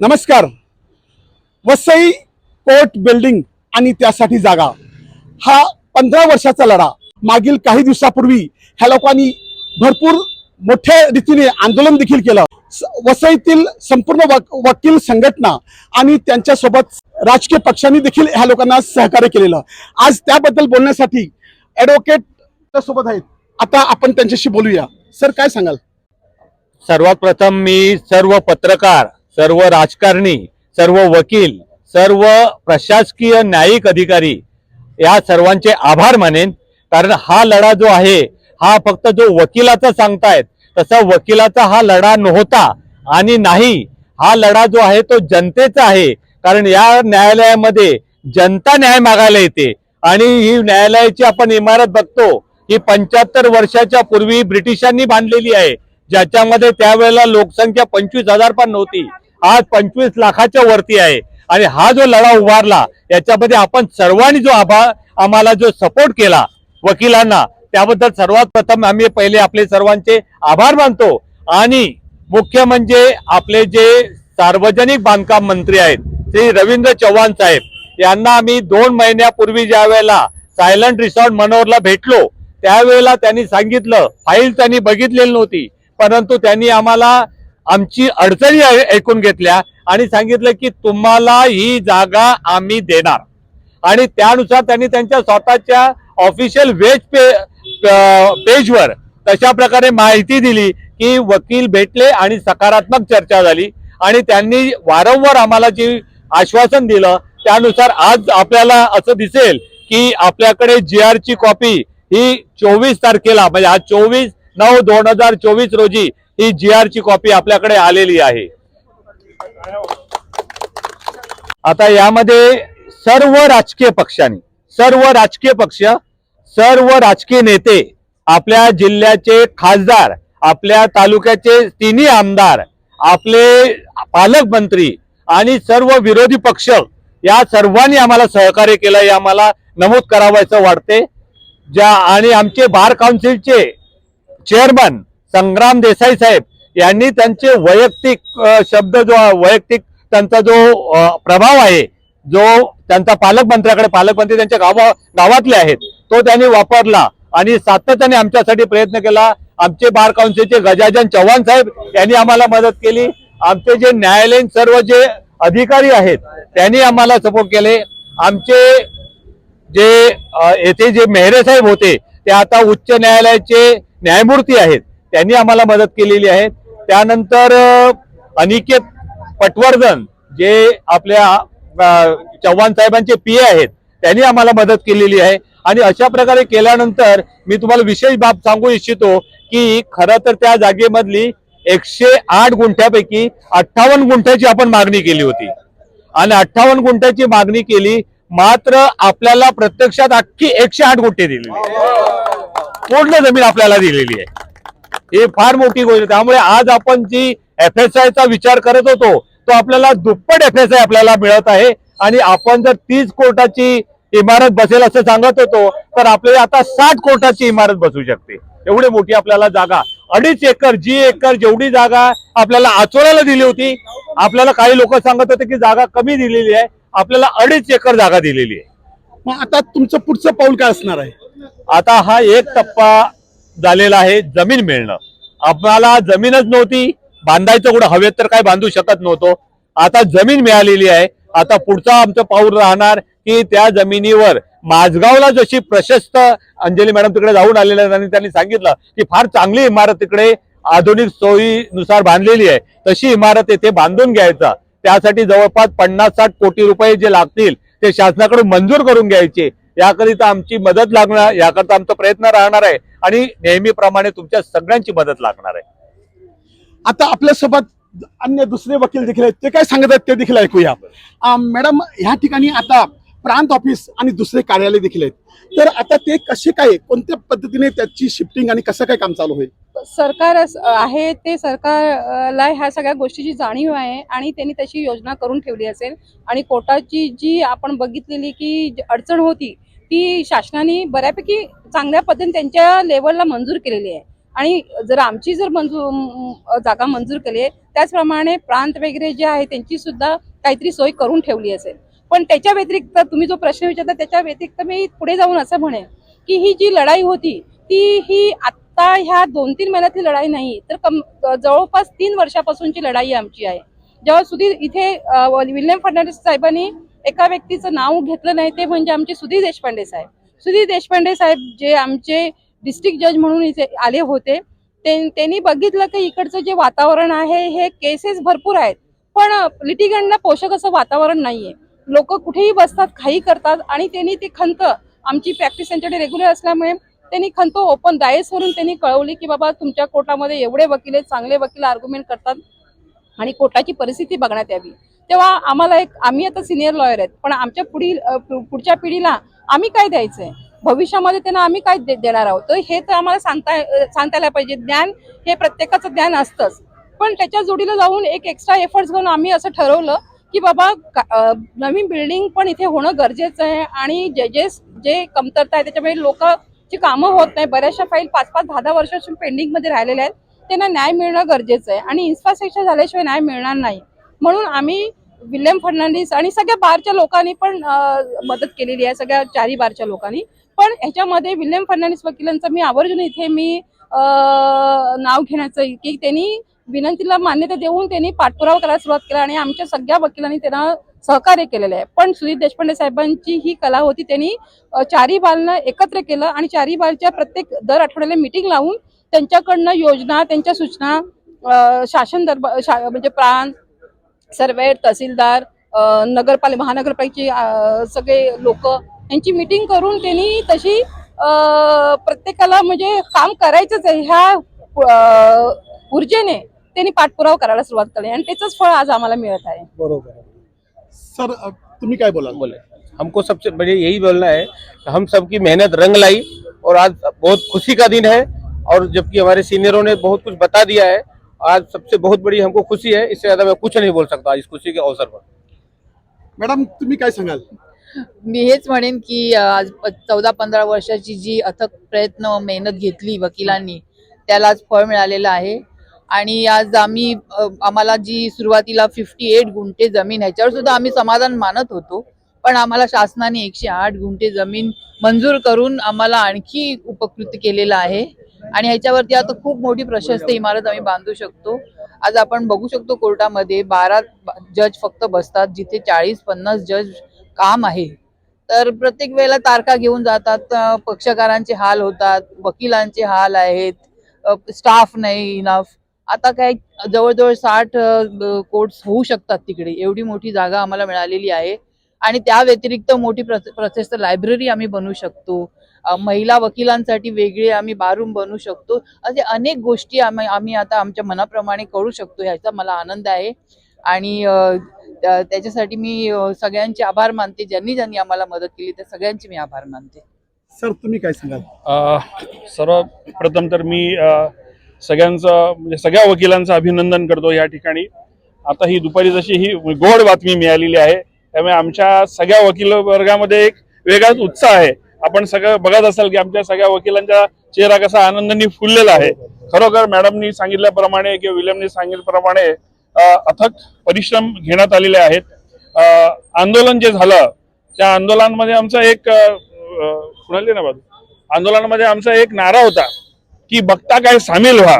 नमस्कार. Vasai court building आणि त्यासाठी जागा. हा पंधरा वर्षाचा लढा. मागील काही दिवसापूर्वी ह्या लोकांनी भरपूर मोठ्या रीतीने आंदोलन देखील केलं. वसईतील संपूर्ण वकील संघटना आणि त्यांच्यासोबत राजकीय पक्षांनी देखील ह्या लोकांना सहकार्य केलेलं. आज त्याबद्दल बोलण्यासाठी ॲडव्होकेट सोबत आहेत. आता आपण त्यांच्याशी बोलूया. सर काय सांगाल? सर्वात प्रथम मी सर्व पत्रकार सर्व राजकारणी सर्व वकील सर्व प्रशासकीय न्यायिक अधिकारी या सर्वांचे आभार मानेन. कारण हा लढा जो आहे हा फक्त जो वकिलाचा सांगतायत तसा वकिलाचा हा लढा नव्हता आणि नाही. हा लढा जो आहे तो जनतेचा आहे. कारण या न्यायालयामध्ये जनता न्याय मागायला येते. आणि ही न्यायालयाची आपण इमारत बघतो ही पंच्याहत्तर वर्षाच्या पूर्वी ब्रिटिशांनी बांधलेली आहे. ज्याच्यामध्ये त्यावेळेला लोकसंख्या पंचवीस हजार पण नव्हती. आज पंचवीस लाखाच्या वरती आहे. आणि हा जो लढा उभारला याच्यामध्ये आपण सर्वांनी जो आभार आम्हाला जो सपोर्ट केला वकिलांना त्याबद्दल सर्वात प्रथम आम्ही पहिले आपले सर्वांचे आभार मानतो. आणि मुख्य म्हणजे आपले जे सार्वजनिक बांधकाम मंत्री आहेत श्री रवींद्र चव्हाण साहेब यांना आम्ही दोन महिन्यापूर्वी ज्या वेळेला सायलंट रिसॉर्ट मनोहरला भेटलो त्यावेळेला त्यांनी सांगितलं फाईल त्यांनी बघितलेली नव्हती. परंतु त्यांनी आम्हाला आमची अडचणी ऐकून घेतल्या आणि सांगितलं की तुम्हाला ही जागा आम्ही देणार. आणि त्यानुसार त्यांनी त्यांच्या स्वतःच्या ऑफिशियल वेज पे पेजवर तशा प्रकारे माहिती दिली की वकील भेटले आणि सकारात्मक चर्चा झाली. आणि त्यांनी वारंवार आम्हाला जी आश्वासन दिलं त्यानुसार आज आपल्याला असं दिसेल की आपल्याकडे जी आर ची कॉपी ही चोवीस तारखेला म्हणजे आज चोवीस नऊ दोन हजार चोवीस रोजी ही जी आर ची कॉपी आपल्याकडे आलेली आहे. आता यामध्ये सर्व राजकीय पक्षांनी सर्व राजकीय पक्ष सर्व राजकीय नेते आपल्या जिल्ह्याचे खासदार आपल्या तालुक्याचे तिन्ही आमदार आपले पालकमंत्री आणि सर्व विरोधी पक्ष या सर्वांनी आम्हाला सहकार्य केलं हे आम्हाला नमूद करावायचं वाटते ज्या आणि आमचे बार काउन्सिलचे चेअरमन संग्राम देसाई साहेब यांनी त्यांचे वैयक्तिक शब्द जो वैयक्तिक त्यांचा जो प्रभाव आहे जो त्यांचा पालकमंत्र्याकडे पालकमंत्री त्यांच्या गावा गावातले आहेत तो त्यांनी वापरला आणि सातत्याने आमच्यासाठी प्रयत्न केला. आमचे बार काउन्सिलचे गजाजन चव्हाण साहेब यांनी आम्हाला मदत केली. आमचे जे न्यायालयीन सर्व जे अधिकारी आहेत त्यांनी आम्हाला सपोर्ट केले. आमचे जे येथे जे मेहरे साहेब होते ते आता उच्च न्यायालयाचे न्यायमूर्ती आहेत त्यांनी आम्हाला मदत केलेली आहे. त्यानंतर अनिकेत पटवर्धन जे आपल्या चव्हाण साहेबांचे पी आहेत त्यांनी आम्हाला मदत केलेली आहे. आणि अशा प्रकारे केल्यानंतर मी तुम्हाला विशेष बाब सांगू इच्छितो की खरं तर त्या जागेमधली एकशे आठ गुंठ्यापैकी अठ्ठावन्न गुंठ्याची आपण मागणी केली होती. आणि अठ्ठावन्न गुंठ्याची मागणी केली मात्र आपल्याला प्रत्यक्षात अख्खी एकशे आठ गुंठे दिली पूर्ण जमीन आपल्याला दिलेली आहे. ही फार मोठी गोष्ट आहे. त्यामुळे आज आपण जी एफ एस आयचा विचार करत होतो तो आपल्याला दुप्पट एफ एस आय आपल्याला मिळत आहे. आणि आपण जर तीस कोटाची इमारत बसेल असं सांगत होतो तर आपल्याला आता साठ कोटाची इमारत बसू शकते. एवढी मोठी आपल्याला जागा. अडीच एकर जी एकर जेवढी जागा आपल्याला आचोऱ्याला दिली होती आपल्याला काही लोक सांगत होते की जागा कमी दिलेली आहे. आपल्याला अडीच एकर जागा दिलेली आहे. मग आता तुमचं पुढचं पाऊल काय असणार आहे? आता हा एक टप्पा झालेला आहे जमीन मिळणं. आपल्याला जमीनच नव्हती बांधायचं कुठं हवेत तर काय बांधू शकत नव्हतो. आता जमीन मिळालेली आहे. आता पुढचं आमचं पाऊल राहणार की त्या जमिनीवर माझगावला जशी प्रशस्त अंजली मॅडम तिकडे जाऊन आलेल्या आणि त्यांनी सांगितलं की फार चांगली इमारत तिकडे आधुनिक सोयीनुसार बांधलेली आहे. तशी इमारत येथे बांधून घ्यायचा. त्यासाठी जवळपास पन्नास साठ कोटी रुपये जे लागतील ते शासनाकडून मंजूर करून घ्यायचे. याकरिता आमची मदत लागणार याकरता आमचा प्रयत्न राहणार आहे आणि नेहमीप्रमाणे तुमच्या सगळ्यांची मदत लागणार आहे. आता आपल्यासोबत अन्य दुसरे वकील देखील आहेत. ते काय सांगत आहेत ते देखील ऐकूया. मॅडम ह्या ठिकाणी आता प्रांत ऑफिस आणि दुसरे कार्यालय देखील आहेत. तर आता ते कसे काय कोणत्या पद्धतीने त्याची शिफ्टिंग आणि कसं काय काम चालू होईल? सरकार आहे ते सरकारला ह्या सगळ्या गोष्टीची जाणीव आहे आणि त्यांनी त्याची योजना करून ठेवली असेल. आणि कोर्टाची जी आपण बघितलेली की जी अडचण होती ती शासनाने बऱ्यापैकी चांगल्या पद्धतीने त्यांच्या लेवलला मंजूर केलेली आहे. आणि जर आमची जर मंजूर जागा मंजूर केली आहे त्याचप्रमाणे प्रांत वगैरे जे आहे त्यांची सुद्धा काहीतरी सोय करून ठेवली असेल. पण त्याच्या व्यतिरिक्त तुम्ही जो प्रश्न विचारता त्याच्या व्यतिरिक्त मी पुढे जाऊन असं म्हणेन की ही जी लढाई होती ती ही आत्ता ह्या दोन तीन महिन्यातली लढाई नाही तर कम जवळपास तीन वर्षापासूनची लढाई आमची आहे. जेव्हा सुधीर इथे विल्यम फडणवीस साहेबांनी एका व्यक्तीचं नाव घेतलं नाही ते म्हणजे आमचे सुधीर देशपांडे साहेब. सुधीर देशपांडे साहेब जे आमचे डिस्ट्रिक्ट जज म्हणून इथे आले होते ते- त्यांनी बघितलं की इकडचं जे वातावरण आहे हे केसेस भरपूर आहेत. पण लिटिगंटला पोषक असं वातावरण नाहीये. लोक कुठेही बसतात काही करतात आणि त्यांनी ती खंत आमची प्रॅक्टिस त्यांच्याकडे रेग्युलर असल्यामुळे त्यांनी खंत ओपन डायसवरून त्यांनी कळवली की बाबा तुमच्या कोर्टामध्ये एवढे वकील आहेत चांगले वकील आर्ग्युमेंट करतात आणि कोर्टाची परिस्थिती बघण्यात यावी. तेव्हा आम्हाला एक आम्ही आता सिनियर लॉयर आहेत पण आमच्या पुढील पुढच्या पिढीला आम्ही काय द्यायचंय? भविष्यामध्ये त्यांना आम्ही काय दे- देणार आहोत? तर हे तर आम्हाला सांगता सांगता आलं पाहिजे. ज्ञान हे प्रत्येकाचं ज्ञान असतंच. पण त्याच्या जोडीला जाऊन एक एक्स्ट्रा एफर्ट्स घेऊन आम्ही असं ठरवलं की बाबा का- नवीन बिल्डिंग पण इथे होणं गरजेचं आहे आणि जे जे कमतरता आहे त्याच्यामुळे लोकांची कामं होत नाही. बऱ्याचशा फाईल पाच पाच दहा दहा वर्षापासून पेंडिंगमध्ये राहिलेल्या आहेत. त्यांना न्याय मिळणं गरजेचं आहे आणि इन्फ्रास्ट्रक्चर झाल्याशिवाय न्याय मिळणार नाही. म्हणून आम्ही विल्यम फर्नांडिस आणि सगळ्या बारच्या लोकांनी पण मदत केलेली आहे सगळ्या चारी बारच्या लोकांनी. पण ह्याच्यामध्ये विल्यम फर्नांडिस वकिलांचं मी आवर्जून इथे मी नाव घेण्याचं की त्यांनी विनंतीला मान्यता देऊन त्यांनी पाठपुरावा करायला सुरुवात केला आणि आमच्या सगळ्या वकिलांनी त्यांना सहकार्य केलेलं आहे. पण सुधीर देशपांडे साहेबांची ही कला होती त्यांनी चारी बालनं एकत्र केलं आणि चारी बालच्या प्रत्येक दर आठवड्याला मिटिंग लावून त्यांच्याकडनं योजना त्यांच्या सूचना शासन दरबार शा म्हणजे प्रांत सर्वेर तहसीलदार नगरपालिका महानगरपालिकेचे सगळे लोक यांची मिटिंग करून त्यांनी तशी प्रत्येकाला म्हणजे काम करायचंच आहे. ह्या ऊर्जेने त्यांनी पाठपुरावा करायला सुरुवात केली आणि त्याचंच फळ आज आम्हाला मिळत आहे. बरोबर सर तुम्ही काय बोलाल? बोले. हमको सबसे बड़े यही बोलना है हम सबकी मेहनत रंग लाई और आज बहुत खुशी का दिन है और जबकि हमारे सीनियरों ने बहुत कुछ बता दिया है आज सबसे बहुत बड़ी हमको खुशी है इससे ज्यादा मैं कुछ नहीं बोल सकता इस खुशी के अवसर पर। मॅडम तुम्ही काय सांगाल? मी हेच म्हणेन की आज चौदा पंधरा वर्षाची जी अथक प्रयत्न मेहनत घेतली वकिलांनी त्याला आज फळ मिळालेलं आहे. आणि आज आम्ही आम्हाला जी सुरुवातीला फिफ्टी एट गुंठे जमीन ह्याच्यावर सुद्धा आम्ही समाधान मानत होतो. पण आम्हाला शासनाने एकशे आठ गुंठे जमीन मंजूर करून आम्हाला आणखी उपकृत केलेलं आहे. आणि ह्याच्यावरती आता खूप मोठी प्रशस्त इमारत आम्ही बांधू शकतो. आज आपण बघू शकतो कोर्टामध्ये बारा जज फक्त बसतात जिथे चाळीस पन्नास जज काम आहे. तर प्रत्येक वेळेला तारखा घेऊन जातात पक्षकारांचे हाल होतात वकिलांचे हाल आहेत स्टाफ नाही इनफ आता काय जवळजवळ साठ कोर्ट्स होऊ शकतात तिकडे. एवढी मोठी जागा आम्हाला मिळालेली आहे. आणि त्या व्यतिरिक्त मोठी प्रशस्त लायब्ररी आम्ही बनवू शकतो. महिला वकिलांसाठी वेगळे आम्ही बारूम बनवू शकतो. असे अनेक गोष्टी आम्ही आम्ही आता आमच्या मनाप्रमाणे करू शकतो ह्याचा मला आनंद आहे. आणि त्याच्यासाठी मी सगळ्यांचे आभार मानते. ज्यांनी ज्यांनी आम्हाला मदत केली त्या सगळ्यांचे मी आभार मानते. सर तुम्ही काय सांगाल? अ, सर्वप्रथम तर मी सगळ्यांचं म्हणजे सगळ्या वकिलांचं अभिनंदन करतो या ठिकाणी. आता ही दुपारी जशी ही गोड बातमी मिळालेली आहे त्यामुळे आमच्या सगळ्या वकील वर्गामध्ये एक वेगळाच उत्साह आहे. आपण सगळं बघत असाल की आमच्या सगळ्या वकिलांचा चेहरा कसा आनंदाने फुललेला आहे. खरोखर मॅडमनी सांगितल्याप्रमाणे किंवा विल्यमनी सांगितल्याप्रमाणे अथक परिश्रम घेण्यात आलेले आहेत. आंदोलन जे झालं त्या आंदोलनामध्ये आमचा एक कुणाली ना बाजू आंदोलनामध्ये आमचा एक नारा होता की बघता काय सामील व्हा.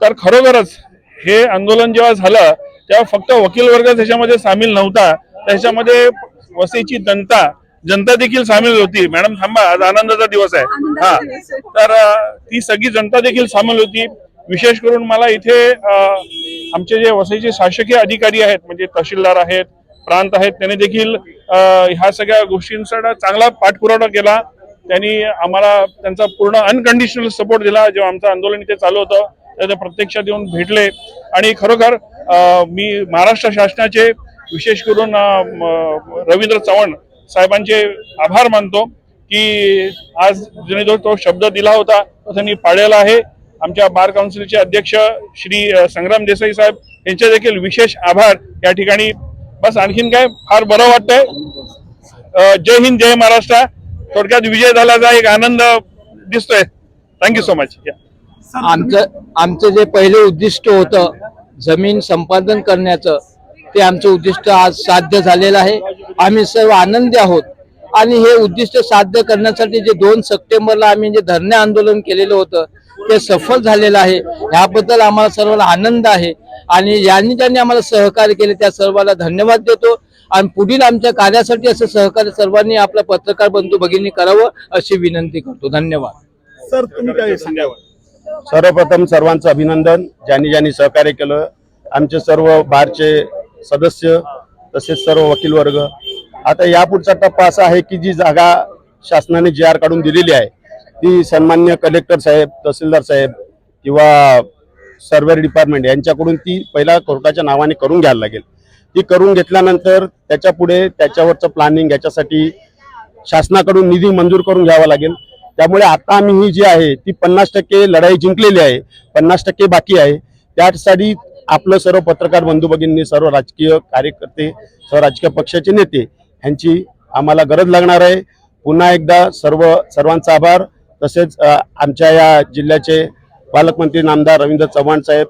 तर खरोखरच हे आंदोलन जेव्हा झालं तेव्हा फक्त वकील वर्ग त्याच्यामध्ये सामील नव्हता. त्याच्यामध्ये वसईची जनता जनता देखील सामील होती. मॅडम थांबा आज आनंदाचा दिवस आहे. हा. तर ती सगळी जनता देखील सामील होती. विशेष करून मला इथे आमचे जे वसईचे शासकीय अधिकारी आहेत म्हणजे तहसीलदार आहेत प्रांत आहेत त्यांनी देखील ह्या सगळ्या गोष्टींचा चांगला पाठपुरावा केला. त्यांनी आम्हाला त्यांचा पूर्ण अनकंडिशनल सपोर्ट दिला. जेव्हा आमचं आंदोलन इथे चालू होतं ते प्रत्यक्षात येऊन भेटले. आणि खरोखर मी महाराष्ट्र शासनाचे विशेष करून रवींद्र चव्हाण साहेबांचे आभार मानतो की आज ज्यांनी जो तो शब्द दिला होता तो त्यांनी पाळलेला आहे. आमच्या बार काउन्सिलचे अध्यक्ष श्री संग्राम देसाई साहेब यांचे देखील विशेष आभार या ठिकाणी. बस आणखीन काय? फार बरं वाटतंय. जय हिंद जय महाराष्ट्र. थोडक्यात विजय झाल्याचा एक आनंद दिसतोय. थँक्यू सो मच आमचं आमचं जे पहिले उद्दिष्ट होतं जमीन संपादन करण्याचं ते आमचं उद्दिष्ट आज साध्य झालेलं आहे. आम्ही सर्व आनंदी आहोत. आणि हे उद्दिष्ट साध्य करण्यासाठी जे दोन सप्टेंबरला आम्ही जे धरणे आंदोलन केलेलं होतं ते सफल झालेलं आहे. याबद्दल आम्हाला सर्वांना आनंद आहे. आणि यांनी ज्यांनी आम्हाला सहकार्य केले त्या सर्वांना धन्यवाद देतो. आणि पुढील आमच्या कार्यासाठी असं सहकार्य सर्वांनी आपला पत्रकार बंधू भगिनी करावं अशी विनंती करतो. धन्यवाद. सर तुम्ही काय सांगावं सर्वप्रथम सर्वांचं अभिनंदन. ज्यांनी ज्यांनी सहकार्य केलं आमचे सर्व बारचे सदस्य तसेच सर्व वकील वर्ग आता यापुढचा टप्पा असा आहे की जी जागा शासनाने जी आर काढून दिलेली आहे ती सन्मान्य कलेक्टर साहेब तहसीलदार साहेब किंवा सर्व्हेर डिपार्टमेंट यांच्याकडून ती पहिला कोर्टाच्या नावाने करून घ्यायला लागेल. ती करून घेतल्यानंतर त्याच्या पुढे त्याच्यावरचं प्लॅनिंग याच्यासाठी शासनाकडून निधी मंजूर करून घ्यावा लागेल. त्यामुळे आता आम्ही ही जी आहे ती पन्नास टक्के लढाई जिंकलेली आहे पन्नास टक्के बाकी आहे. त्यासाठी आपलं सर्व पत्रकार बंधू भगिनी सर्व राजकीय कार्यकर्ते सर्व राजकीय पक्षाचे नेते ह्यांची आम्हाला गरज लागणार आहे. पुन्हा एकदा सर्व सर्वांचा आभार. तसेच आमच्या या जिल्ह्याचे पालकमंत्री नामदार रवींद्र चव्हाण साहेब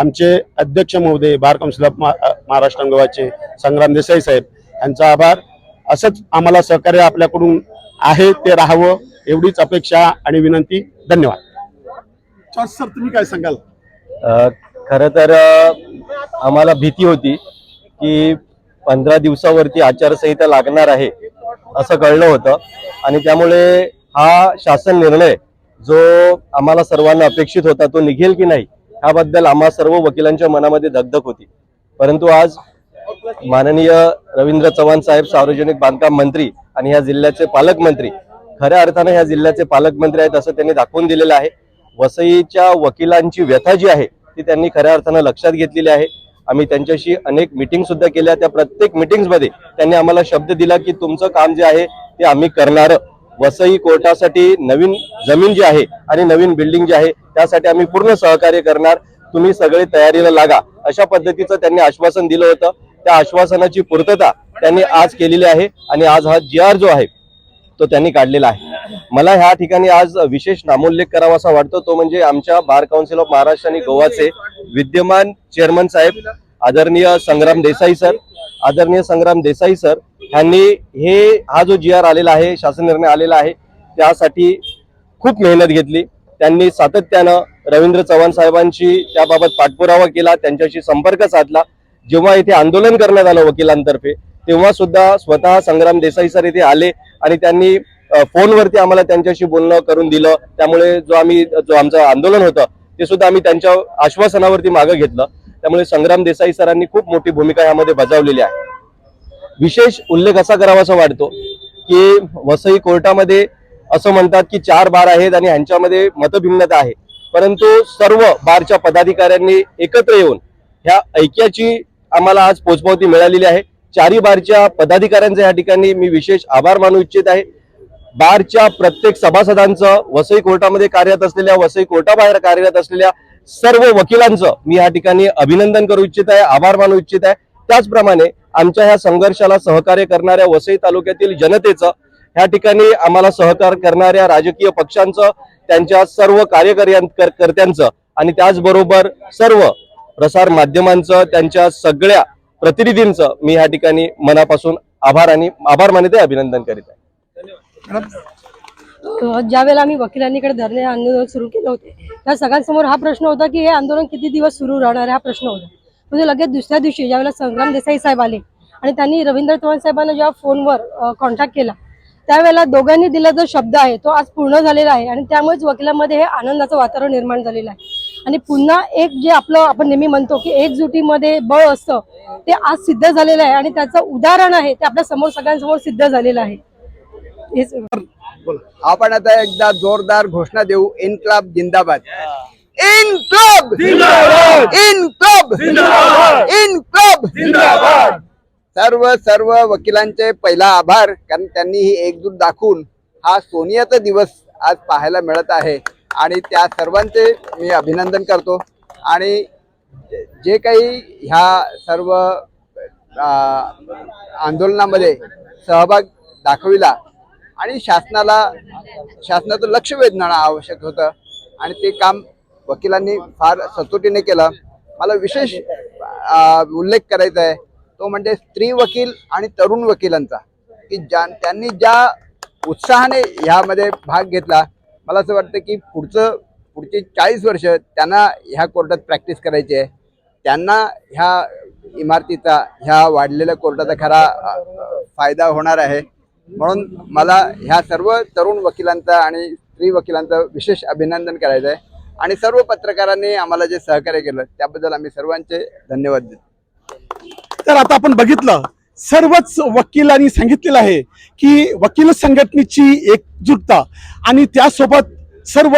आमचे अध्यक्ष महोदय बार काउन्सिल ऑफ महाराष्ट्र अंगवाचे संग्राम देसाई साहेब यांचा आभार. असंच आम्हाला सहकार्य आपल्याकडून आहे ते राहावं एवढीच अपेक्षा आणि विनंती. धन्यवाद. सर तुम्ही काय सांगाल? खरं तर आम्हाला भीती होती की पंधरा दिवसावरती आचारसंहिता लागणार आहे असं कळलं होतं. आणि त्यामुळे हा शासन निर्णय जो आम्हाला सर्वांना अपेक्षित होता तो निघेल की नाही ह्याबद्दल आम्हा सर्व वकिलांच्या मनामध्ये दगदग होती. परंतु आज माननीय रवींद्र चव्हाण साहेब सार्वजनिक बांधकाम मंत्री आणि ह्या जिल्ह्याचे पालकमंत्री खऱ्या अर्थानं ह्या जिल्ह्याचे पालकमंत्री आहेत असं त्यांनी दाखवून दिलेलं आहे. वसईच्या वकिलांची व्यथा जी आहे ती त्यांनी खऱ्या अर्थानं लक्षात घेतलेली आहे. आम्ही त्यांच्याशी अनेक मिटिंग सुद्धा केल्या. त्या प्रत्येक मीटिंग्समध्ये त्यांनी आम्हाला शब्द दिला की तुमचं काम जे आहे ते आम्ही करणार. वसई कोर्टासाठी नवीन जमीन जी आहे आणि नवीन बिल्डिंग जी आहे त्यासाठी आम्ही पूर्ण सहकार्य करणार. तुम्ही सगळे तयारीला लागा. अशा पद्धतीचं त्यांनी आश्वासन दिलं होतं. त्या आश्वासनाची पूर्तता त्यांनी आज केलेली आहे आणि आज हा जी आर जो आहे तो त्यांनी काढलेला आहे. मला ह्या ठिकाणी आज विशेष नामोल्लेख करावा असा वाटतो. तो म्हणजे आमच्या बार काउन्सिल ऑफ महाराष्ट्र आणि गोवाचे विद्यमान चेअरमन साहेब आदरणीय संग्राम देसाई सर आदरणीय संग्राम देसाई सर यांनी हे हा जो जी आर आलेला आहे शासन निर्णय आलेला आहे त्यासाठी खूप मेहनत घेतली. त्यांनी सातत्यानं रवींद्र चव्हाण साहेबांशी त्याबाबत पाठपुरावा केला त्यांच्याशी संपर्क साधला. जेव्हा इथे आंदोलन करण्यात आलं वकिलांतर्फे तेव्हा सुद्धा स्वतः संग्राम देसाई सर इथे आले. आणि त्यांनी फोनवरती आम्हाला त्यांच्याशी बोलणं करून दिलं. त्यामुळे जो आम्ही जो आमचं आंदोलन होतं ते सुद्धा आम्ही त्यांच्या आश्वासनावरती मागं घेतलं. त्यामुळे संग्राम देसाई सरांनी खूप मोठी भूमिका यामध्ये बजावलेली आहे. विशेष उल्लेख असा करावासा वाटतो की वसई कोर्टामध्ये असं म्हणतात की चार बार आहेत आणि ह्यांच्यामध्ये मतभिन्नता आहे. परंतु सर्व बारच्या पदाधिकाऱ्यांनी एकत्र येऊन ह्या ऐक्याची आम्हाला आज पोचपावती मिळालेली आहे. चारी बारच्या पदाधिकाऱ्यांचे या ठिकाणी मी विशेष आभार मानू इच्छित आहे. बारच्या प्रत्येक सभासदांचं वसई कोर्टामध्ये कार्यरत असलेल्या वसई कोर्टाबाहेर कार्यरत असलेल्या सर्व वकिलांचं मी या ठिकाणी अभिनंदन करू इच्छित आहे आभार मानू इच्छित आहे. त्याचप्रमाणे आमच्या ह्या संघर्षाला सहकार्य करणाऱ्या वसई तालुक्यातील जनतेचं ह्या ठिकाणी आम्हाला सहकार करणाऱ्या राजकीय पक्षांचं त्यांच्या सर्व कार्यकर्त्यांचं आणि त्याचबरोबर सर्व प्रसार माध्यमांचं त्यांच्या सगळ्या प्रतिनिधींचं मी या ठिकाणी मनापासून आभार आणि आभार मानित आहे अभिनंदन करीत आहे. ज्या वेळेला आम्ही वकिलांनीकडे धरणे आंदोलन सुरू केले होते त्या सगळ्यांसमोर हा प्रश्न होता की हे आंदोलन किती दिवस सुरू राहणार हा प्रश्न होता. म्हणजे लगेच दुसऱ्या दिवशी ज्यावेळेला संग्राम देसाई साहेब आले आणि त्यांनी रवींद्र चव्हाण साहेबांना जेव्हा फोनवर कॉन्टॅक्ट केला त्यावेळेला दोघांनी दिला जो शब्द आहे तो आज पूर्ण झालेला आहे आणि त्यामुळेच वकिलांमध्ये हे आनंदाचं वातावरण निर्माण झालेलं आहे. आणि पुन्हा एक जे आपलं आपण नेहमी म्हणतो की एकजुटीमध्ये बळ असतं ते आज सिद्ध झालेलं आहे आणि त्याचं उदाहरण आहे ते आपल्यासमोर सगळ्यांसमोर सिद्ध झालेलं आहे. हेच आपण आता एकदा जोरदार घोषणा देऊ. इन्क्लाब जिंदाबाद. इन्क्लाब! इन्क्लाब! इन्क्लाब! सर्व सर्व वकिलांचे पहिला आभार कारण त्यांनी ही एकजूट दाखवून हा सोनियाचा दिवस आज पाहायला मिळत आहे. आणि त्या सर्वांचे मी अभिनंदन करतो. आणि जे- काही ह्या सर्व आंदोलनामध्ये सहभाग दाखविला आणि शासनाला शासनाचं लक्ष वेधणं आवश्यक होतं आणि ते काम वकिलांनी फार सचोटीने केलं. मला विशेष उल्लेख करायचा आहे तो म्हणजे स्त्री वकील आणि तरुण वकिलांचा की ज्या त्यांनी ज्या उत्साहाने ह्यामध्ये भाग घेतला मला असं वाटतं की पुढचं पुढची चाळीस वर्ष त्यांना ह्या कोर्टात प्रॅक्टिस करायची आहे. त्यांना ह्या इमारतीचा ह्या वाढलेल्या कोर्टाचा खरा फायदा होणार आहे. म्हणून मला ह्या सर्व तरुण वकिलांचा आणि स्त्री वकिलांचं विशेष अभिनंदन करायचं आहे. आणि सर्व पत्रकारांनी आम्हाला जे सहकार्य केलं त्याबद्दल आम्ही सर्वांचे धन्यवाद देतो. तर आता आपण बघितलं सर्वच वकिलांनी सांगितलेलं आहे की वकील संघटनेची एकजुटता आणि त्यासोबत सर्व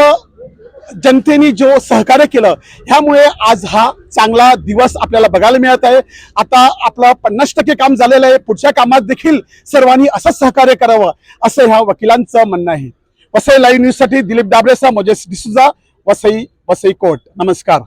जनतेने जो सहकार्य केलं ह्यामुळे आज हा चांगला दिवस आपल्याला बघायला मिळत आहे. आता आपलं पन्नास टक्के काम झालेलं आहे. पुढच्या कामात देखील सर्वांनी असंच सहकार्य करावं असं ह्या वकिलांचं म्हणणं आहे. वसई लाईव्ह न्यूजसाठी दिलीप डाबरेसा मोजेस डिसुजा वसई वसई कोर्ट. नमस्कार.